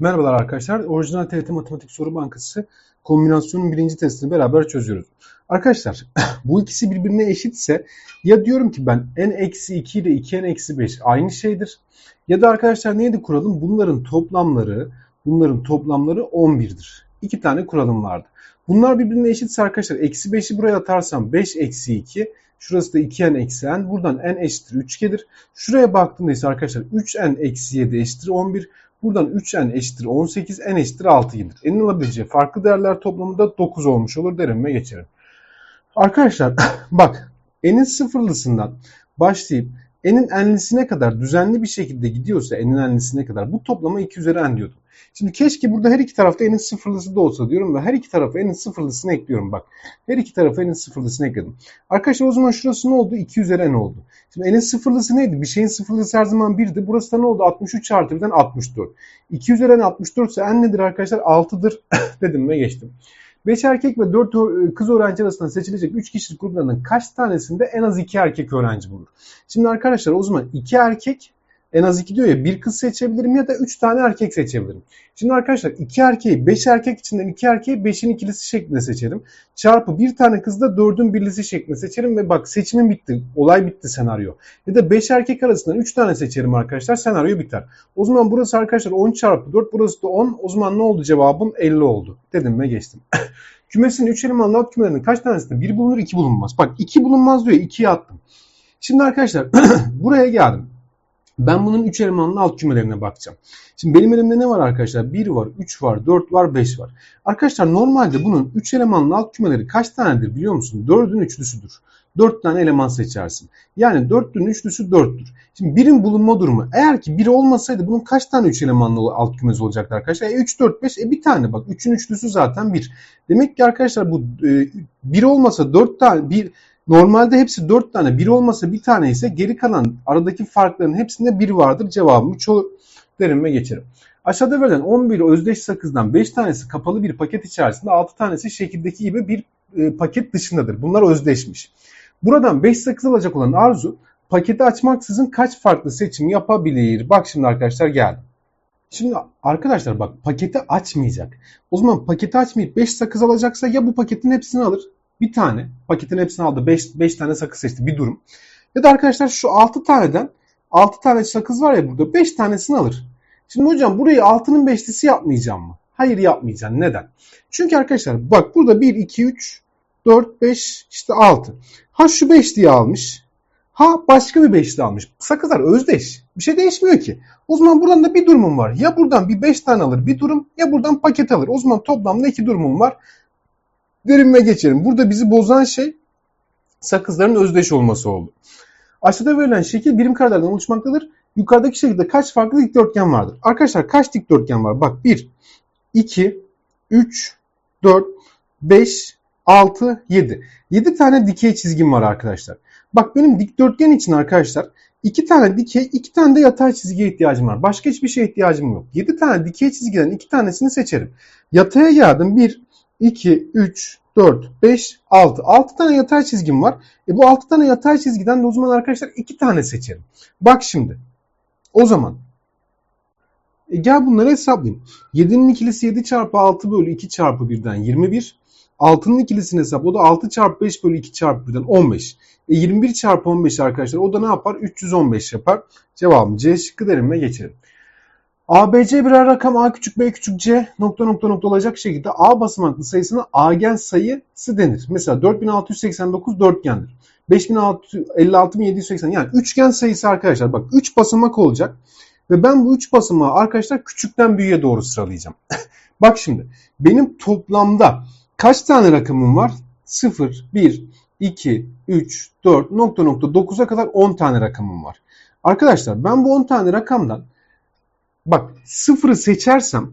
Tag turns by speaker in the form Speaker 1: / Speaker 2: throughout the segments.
Speaker 1: Merhabalar arkadaşlar. Orijinal TRT Matematik Soru Bankası kombinasyonun birinci testini beraber çözüyoruz. Arkadaşlar bu ikisi birbirine eşitse ya diyorum ki ben n-2 ile 2n-5 aynı şeydir. Ya da arkadaşlar neydi kuralım? Bunların toplamları bunların toplamları 11'dir. İki tane kuralım vardı. Bunlar birbirine eşitse arkadaşlar eksi 5'i buraya atarsam 5 eksi 2 Şurası da 2n eksi n. Buradan n eşittir 3 gelir. Şuraya baktığımda ise arkadaşlar 3n eksi 7 eşittir 11. Buradan 3n eşittir 18, n eşittir 6 gelir. N'in alabileceği farklı değerler toplamında 9 olmuş olur derim ve geçerim. Arkadaşlar bak n'in sıfırlısından başlayıp n'in n'lisine kadar düzenli bir şekilde gidiyorsa n'in n'lisine kadar bu toplama 2 üzeri n diyordum. Şimdi keşke burada her iki tarafta n'in sıfırlısı da olsa diyorum ve her iki tarafa n'in sıfırlısını ekliyorum bak. Her iki tarafa n'in sıfırlısını ekledim. Arkadaşlar o zaman şurası ne oldu? 2 üzeri n oldu. Şimdi n'in sıfırlısı neydi? Bir şeyin sıfırlısı her zaman 1'di. Burası da ne oldu? 63 artı 1'den 64. 2 üzeri n 64 ise n nedir arkadaşlar? 6'dır dedim ve geçtim. 5 erkek ve 4 kız öğrenci arasında seçilecek 3 kişilik gruplarının kaç tanesinde en az 2 erkek öğrenci bulur? Şimdi arkadaşlar o zaman 2 erkek en az 2 diyor ya bir kız seçebilirim ya da 3 tane erkek seçebilirim. Şimdi arkadaşlar 2 erkeği 5 erkek içinden 2 erkeği 5'in ikilisi şeklinde seçerim. Çarpı bir tane kız da 4'ün birlisi şeklinde seçerim ve bak seçimim bitti. Olay bitti senaryo. Ya da 5 erkek arasından 3 tane seçerim arkadaşlar senaryo biter. O zaman burası arkadaşlar 10 çarpı 4 burası da 10. O zaman ne oldu cevabım 50 oldu. Dedim ve geçtim. Kümesin 3 elemanlı alt kümelerinin kaç tanesinde 1 bulunur 2 bulunmaz. Bak 2 bulunmaz diyor 2'ye attım. Şimdi arkadaşlar buraya geldim. Ben bunun 3 elemanlı alt kümelerine bakacağım. Şimdi benim elimde ne var arkadaşlar? 1 var, 3 var, 4 var, 5 var. Arkadaşlar normalde bunun 3 elemanlı alt kümeleri kaç tanedir biliyor musun? 4'ün üçlüsüdür. 4 tane eleman seçersin. Yani 4'ün üçlüsü 4'tür. Şimdi birin bulunma durumu. Eğer ki 1 olmasaydı bunun kaç tane 3 elemanlı alt kümesi olacaktı arkadaşlar? E 3, 4, 5. E bir tane bak. 3'ün üçlüsü zaten 1. Demek ki arkadaşlar bu e, 1 olmasa 4 tane 1 Normalde hepsi 4 tane. 1 olmasa bir tane ise geri kalan aradaki farkların hepsinde 1 vardır. Cevabımı çoğu derim ve geçerim. Aşağıda verilen 11 özdeş sakızdan 5 tanesi kapalı bir paket içerisinde 6 tanesi şekildeki gibi bir e, paket dışındadır. Bunlar özdeşmiş. Buradan 5 sakız alacak olan Arzu paketi açmaksızın kaç farklı seçim yapabilir? Bak şimdi arkadaşlar geldim. Şimdi arkadaşlar bak paketi açmayacak. O zaman paketi açmayıp 5 sakız alacaksa ya bu paketin hepsini alır bir tane paketin hepsini aldı. 5 tane sakız seçti bir durum. Ya da arkadaşlar şu 6 taneden 6 tane sakız var ya burada 5 tanesini alır. Şimdi hocam burayı 6'nın 5'lisi yapmayacağım mı? Hayır yapmayacağım. Neden? Çünkü arkadaşlar bak burada 1, 2, 3, 4, 5 işte 6. Ha şu 5 diye almış. Ha başka bir 5 diye almış. Sakızlar özdeş. Bir şey değişmiyor ki. O zaman buradan da bir durumum var. Ya buradan bir 5 tane alır bir durum ya buradan paket alır. O zaman toplamda iki durumum var derim ve geçerim. Burada bizi bozan şey sakızların özdeş olması oldu. Aşağıda verilen şekil birim karelerden oluşmaktadır. Yukarıdaki şekilde kaç farklı dikdörtgen vardır? Arkadaşlar kaç dikdörtgen var? Bak 1, 2, 3, 4, 5, 6, 7. 7 tane dikey çizgim var arkadaşlar. Bak benim dikdörtgen için arkadaşlar 2 tane dikey, 2 tane de yatay çizgiye ihtiyacım var. Başka hiçbir şeye ihtiyacım yok. 7 tane dikey çizgiden 2 tanesini seçerim. Yataya geldim. 1, 2, 3, 4, 5, 6. 6 tane yatay çizgim var. E bu 6 tane yatay çizgiden de o zaman arkadaşlar 2 tane seçerim. Bak şimdi. O zaman e gel bunları hesaplayayım. 7'nin ikilisi 7 çarpı 6 bölü 2 çarpı 1'den 21. 6'nın ikilisini hesap. O da 6 çarpı 5 bölü 2 çarpı 1'den 15. E 21 çarpı 15 arkadaşlar. O da ne yapar? 315 yapar. Cevabım C şıkkı derim ve geçelim. ABC birer rakam A küçük B küçük C nokta nokta nokta olacak şekilde A basamaklı sayısına agen sayısı denir. Mesela 4689 dörtgendir. 56.780 yani üçgen sayısı arkadaşlar bak 3 basamak olacak. Ve ben bu 3 basamağı arkadaşlar küçükten büyüğe doğru sıralayacağım. bak şimdi benim toplamda kaç tane rakamım var? 0, 1, 2, 3, 4 nokta nokta 9'a kadar 10 tane rakamım var. Arkadaşlar ben bu 10 tane rakamdan Bak sıfırı seçersem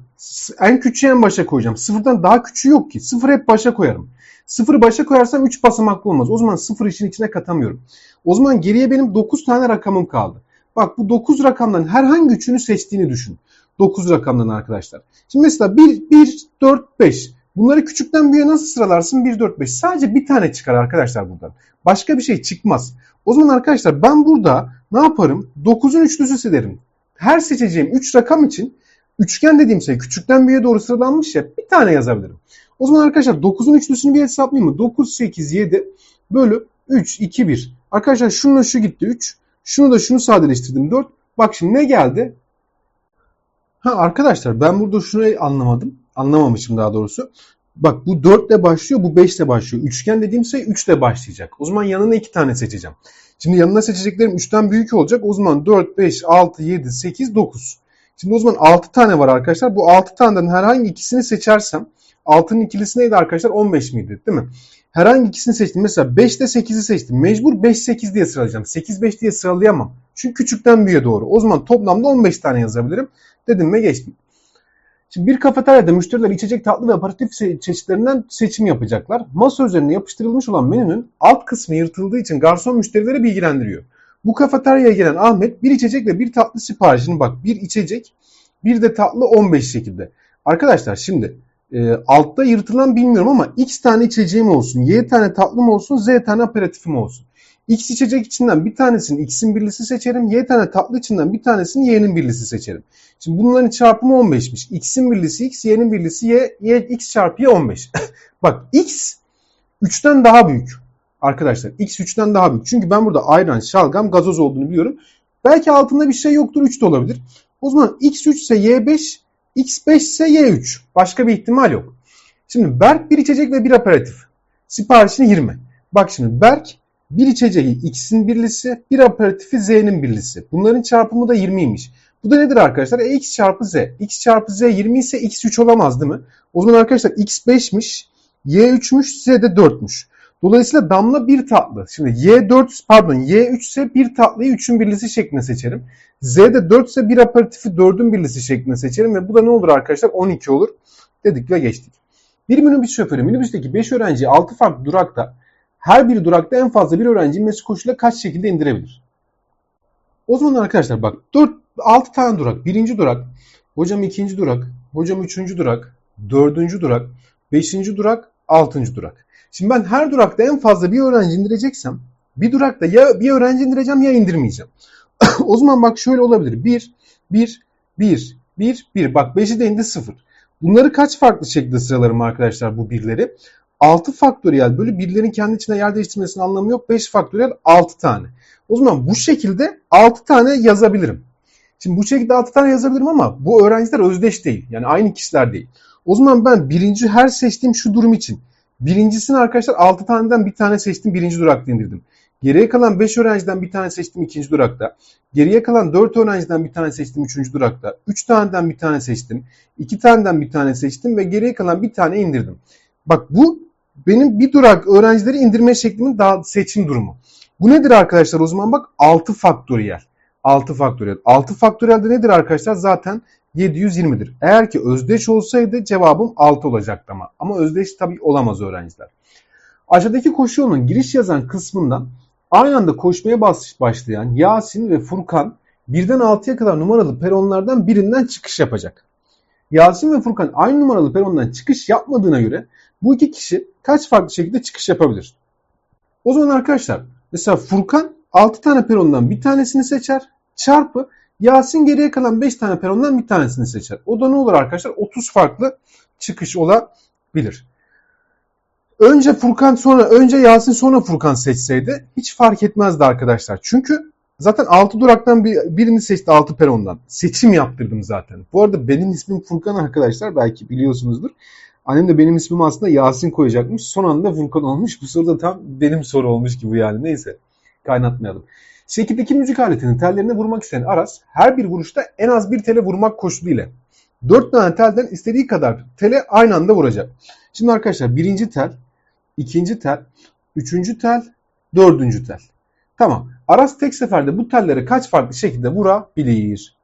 Speaker 1: en küçüğü en başa koyacağım. Sıfırdan daha küçüğü yok ki. Sıfır hep başa koyarım. Sıfırı başa koyarsam 3 basamaklı olmaz. O zaman sıfır işin içine katamıyorum. O zaman geriye benim 9 tane rakamım kaldı. Bak bu 9 rakamdan herhangi üçünü seçtiğini düşün. 9 rakamdan arkadaşlar. Şimdi mesela 1, 1, 4, 5. Bunları küçükten büyüğe nasıl sıralarsın? 1, 4, 5. Sadece bir tane çıkar arkadaşlar buradan. Başka bir şey çıkmaz. O zaman arkadaşlar ben burada ne yaparım? 9'un üçlüsü silerim her seçeceğim 3 rakam için üçgen dediğim şey küçükten büyüğe doğru sıralanmış ya bir tane yazabilirim. O zaman arkadaşlar 9'un üçlüsünü bir hesaplayayım mı? 9, 8, 7 bölü 3, 2, 1. Arkadaşlar şununla şu gitti 3. Şunu da şunu sadeleştirdim 4. Bak şimdi ne geldi? Ha arkadaşlar ben burada şunu anlamadım. Anlamamışım daha doğrusu. Bak bu 4 ile başlıyor, bu 5 ile başlıyor. Üçgen dediğim şey 3 ile başlayacak. O zaman yanına 2 tane seçeceğim. Şimdi yanına seçeceklerim 3'ten büyük olacak. O zaman 4, 5, 6, 7, 8, 9. Şimdi o zaman 6 tane var arkadaşlar. Bu 6 taneden herhangi ikisini seçersem 6'nın ikilisi neydi arkadaşlar? 15 miydi değil mi? Herhangi ikisini seçtim. Mesela 5 ile 8'i seçtim. Mecbur 5, 8 diye sıralayacağım. 8, 5 diye sıralayamam. Çünkü küçükten büyüğe doğru. O zaman toplamda 15 tane yazabilirim. Dedim ve geçtim. Şimdi bir kafeteryada müşteriler içecek tatlı ve aperatif çeşitlerinden seçim yapacaklar. Masa üzerine yapıştırılmış olan menünün alt kısmı yırtıldığı için garson müşterileri bilgilendiriyor. Bu kafeteryaya gelen Ahmet bir içecek ve bir tatlı siparişini bak bir içecek bir de tatlı 15 şekilde. Arkadaşlar şimdi e, altta yırtılan bilmiyorum ama x tane içeceğim olsun, y tane tatlım olsun, z tane aperatifim olsun. X içecek içinden bir tanesini x'in birlisi seçerim. Y tane tatlı içinden bir tanesini y'nin birlisi seçerim. Şimdi bunların çarpımı 15'miş. X'in birlisi x, y'nin birlisi y, y x çarpı y 15. Bak x 3'ten daha büyük. Arkadaşlar x 3'ten daha büyük. Çünkü ben burada ayran, şalgam, gazoz olduğunu biliyorum. Belki altında bir şey yoktur 3 de olabilir. O zaman x 3 ise y 5, x 5 ise y 3. Başka bir ihtimal yok. Şimdi Berk bir içecek ve bir aperatif. Siparişini 20. Bak şimdi Berk bir içeceği x'in birlisi, bir aperatifi z'nin birlisi. Bunların çarpımı da 20'ymiş. Bu da nedir arkadaşlar? E, x çarpı z. x çarpı z 20 ise x 3 olamaz değil mi? O zaman arkadaşlar x 5'miş, y 3'müş, z de 4'müş. Dolayısıyla damla bir tatlı. Şimdi y 4 pardon y 3 ise bir tatlıyı 3'ün birlisi şeklinde seçerim. Z de 4 ise bir aperatifi 4'ün birlisi şeklinde seçerim ve bu da ne olur arkadaşlar? 12 olur dedik ve geçtik. Bir minibüs şoförü minibüsteki 5 öğrenciyi 6 farklı durakta her bir durakta en fazla bir öğrenci inmesi koşuluyla kaç şekilde indirebilir? O zaman arkadaşlar bak 4 6 tane durak. Birinci durak, hocam ikinci durak, hocam üçüncü durak, dördüncü durak, beşinci durak, altıncı durak. Şimdi ben her durakta en fazla bir öğrenci indireceksem bir durakta ya bir öğrenci indireceğim ya indirmeyeceğim. o zaman bak şöyle olabilir. 1, 1, 1, 1, 1. Bak 5'i de indi 0. Bunları kaç farklı şekilde sıralarım arkadaşlar bu birleri? 6 faktöriyel bölü birlerin kendi içine yer değiştirmesinin anlamı yok. 5 faktöriyel 6 tane. O zaman bu şekilde 6 tane yazabilirim. Şimdi bu şekilde 6 tane yazabilirim ama bu öğrenciler özdeş değil. Yani aynı kişiler değil. O zaman ben birinci her seçtiğim şu durum için birincisini arkadaşlar 6 taneden bir tane seçtim birinci durakta indirdim. Geriye kalan 5 öğrenciden bir tane seçtim ikinci durakta. Geriye kalan 4 öğrenciden bir tane seçtim üçüncü durakta. 3 taneden bir tane seçtim. 2 taneden bir tane seçtim ve geriye kalan bir tane indirdim. Bak bu benim bir durak öğrencileri indirme şeklimin daha seçim durumu. Bu nedir arkadaşlar o zaman bak 6 faktöriyel. 6 faktöriyel. 6 faktöriyel de nedir arkadaşlar? Zaten 720'dir. Eğer ki özdeş olsaydı cevabım 6 olacaktı ama. Ama özdeş tabii olamaz öğrenciler. Aşağıdaki koşu giriş yazan kısmından aynı anda koşmaya başlayan Yasin ve Furkan birden 6'ya kadar numaralı peronlardan birinden çıkış yapacak. Yasin ve Furkan aynı numaralı perondan çıkış yapmadığına göre bu iki kişi kaç farklı şekilde çıkış yapabilir? O zaman arkadaşlar mesela Furkan 6 tane perondan bir tanesini seçer çarpı Yasin geriye kalan 5 tane perondan bir tanesini seçer. O da ne olur arkadaşlar? 30 farklı çıkış olabilir. Önce Furkan sonra önce Yasin sonra Furkan seçseydi hiç fark etmezdi arkadaşlar. Çünkü zaten 6 duraktan birini seçti 6 perondan. Seçim yaptırdım zaten. Bu arada benim ismim Furkan arkadaşlar belki biliyorsunuzdur. Annem de benim ismimi aslında Yasin koyacakmış. Son anda Furkan olmuş. Bu soru da tam benim soru olmuş gibi yani. Neyse kaynatmayalım. Şekildeki müzik aletinin tellerine vurmak isteyen Aras her bir vuruşta en az bir tele vurmak koşuluyla 4 tane telden istediği kadar tele aynı anda vuracak. Şimdi arkadaşlar birinci tel, ikinci tel, üçüncü tel, dördüncü tel. Tamam. Aras tek seferde bu telleri kaç farklı şekilde vurabilir?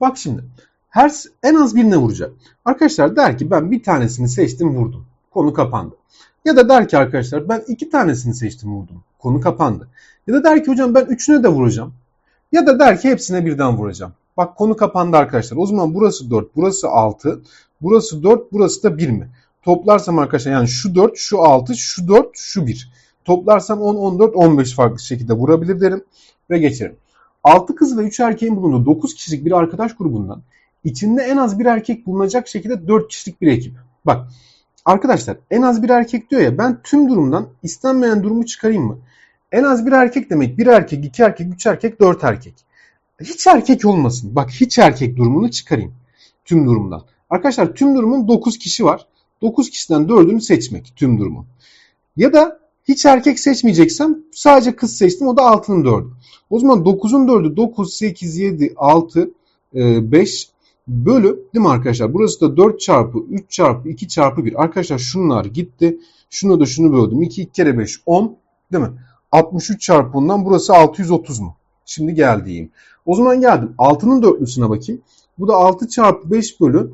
Speaker 1: Bak şimdi. Her en az birine vuracak. Arkadaşlar der ki ben bir tanesini seçtim vurdum. Konu kapandı. Ya da der ki arkadaşlar ben iki tanesini seçtim vurdum. Konu kapandı. Ya da der ki hocam ben üçüne de vuracağım. Ya da der ki hepsine birden vuracağım. Bak konu kapandı arkadaşlar. O zaman burası 4, burası 6, burası 4, burası da 1 mi? Toplarsam arkadaşlar yani şu 4, şu 6, şu 4, şu 1. Toplarsam 10, 14, 15 farklı şekilde vurabilir derim ve geçerim. 6 kız ve 3 erkeğin bulunduğu 9 kişilik bir arkadaş grubundan içinde en az bir erkek bulunacak şekilde 4 kişilik bir ekip. Bak arkadaşlar en az bir erkek diyor ya ben tüm durumdan istenmeyen durumu çıkarayım mı? En az bir erkek demek bir erkek, iki erkek, üç erkek, dört erkek. Hiç erkek olmasın. Bak hiç erkek durumunu çıkarayım tüm durumdan. Arkadaşlar tüm durumun 9 kişi var. 9 kişiden 4'ünü seçmek tüm durumu. Ya da hiç erkek seçmeyeceksem sadece kız seçtim o da 6'nın 4'ü. O zaman 9'un 4'ü 9, 8, 7, 6, 5 bölü değil mi arkadaşlar? Burası da 4 çarpı 3 çarpı 2 çarpı 1. Arkadaşlar şunlar gitti. Şunu da şunu böldüm. 2, 2 kere 5 10 değil mi? 63 çarpı 10'dan burası 630 mu? Şimdi geldiğim. O zaman geldim. 6'nın dörtlüsüne bakayım. Bu da 6 çarpı 5 bölü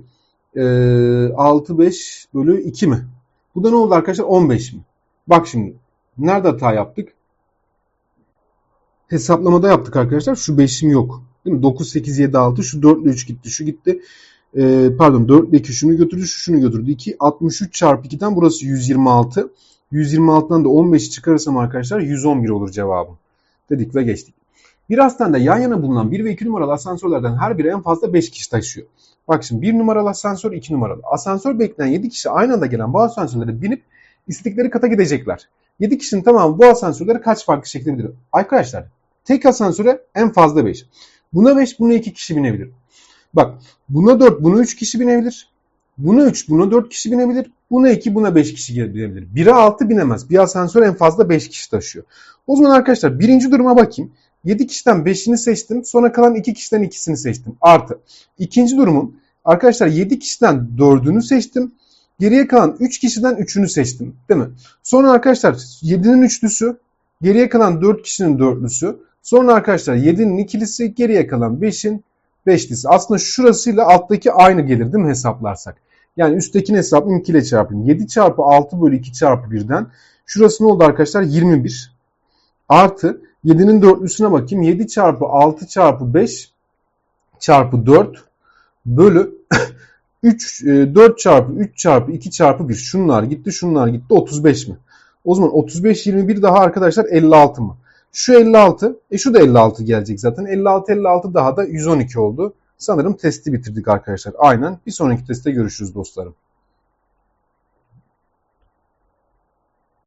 Speaker 1: e, 6 5 bölü 2 mi? Bu da ne oldu arkadaşlar? 15 mi? Bak şimdi. Nerede hata yaptık? Hesaplamada yaptık arkadaşlar. Şu 5'im yok. Değil mi? 9, 8, 7, 6. Şu 4 ile 3 gitti. Şu gitti. E, pardon 4 ile 2 şunu götürdü. Şu şunu götürdü. 2. 63 çarpı 2'den burası 126. 126'dan da 15'i çıkarırsam arkadaşlar 111 olur cevabım. Dedik ve geçtik. Bir hastanede yan yana bulunan 1 ve 2 numaralı asansörlerden her biri en fazla 5 kişi taşıyor. Bak şimdi 1 numaralı asansör 2 numaralı. Asansör bekleyen 7 kişi aynı anda gelen bu asansörlere binip istedikleri kata gidecekler. 7 kişinin tamamı bu asansörlere kaç farklı şekilde gidiyor? Arkadaşlar tek asansöre en fazla 5. Buna 5 buna 2 kişi binebilir. Bak buna 4 buna 3 kişi binebilir. Buna 3 buna 4 kişi binebilir. Buna 2 buna 5 kişi binebilir. 1'e 6 binemez. Bir asansör en fazla 5 kişi taşıyor. O zaman arkadaşlar birinci duruma bakayım. 7 kişiden 5'ini seçtim. Sonra kalan 2 kişiden ikisini seçtim. Artı. İkinci durumum arkadaşlar 7 kişiden 4'ünü seçtim. Geriye kalan 3 kişiden 3'ünü seçtim. Değil mi? Sonra arkadaşlar 7'nin üçlüsü. Geriye kalan 4 kişinin dörtlüsü. Sonra arkadaşlar 7'nin ikilisi. Geriye kalan 5'in beşlisi. Aslında şurasıyla alttaki aynı gelir değil mi hesaplarsak? Yani üsttekini hesaplayayım 2 ile çarpayım. 7 çarpı 6 bölü 2 çarpı 1'den. Şurası ne oldu arkadaşlar? 21. Artı 7'nin dörtlüsüne bakayım. 7 çarpı 6 çarpı 5 çarpı 4 bölü 3 4 çarpı 3 çarpı 2 çarpı 1. Şunlar gitti şunlar gitti 35 mi? O zaman 35 21 daha arkadaşlar 56 mı? Şu 56 e şu da 56 gelecek zaten. 56 56 daha da 112 oldu. Sanırım testi bitirdik arkadaşlar. Aynen. Bir sonraki testte görüşürüz dostlarım.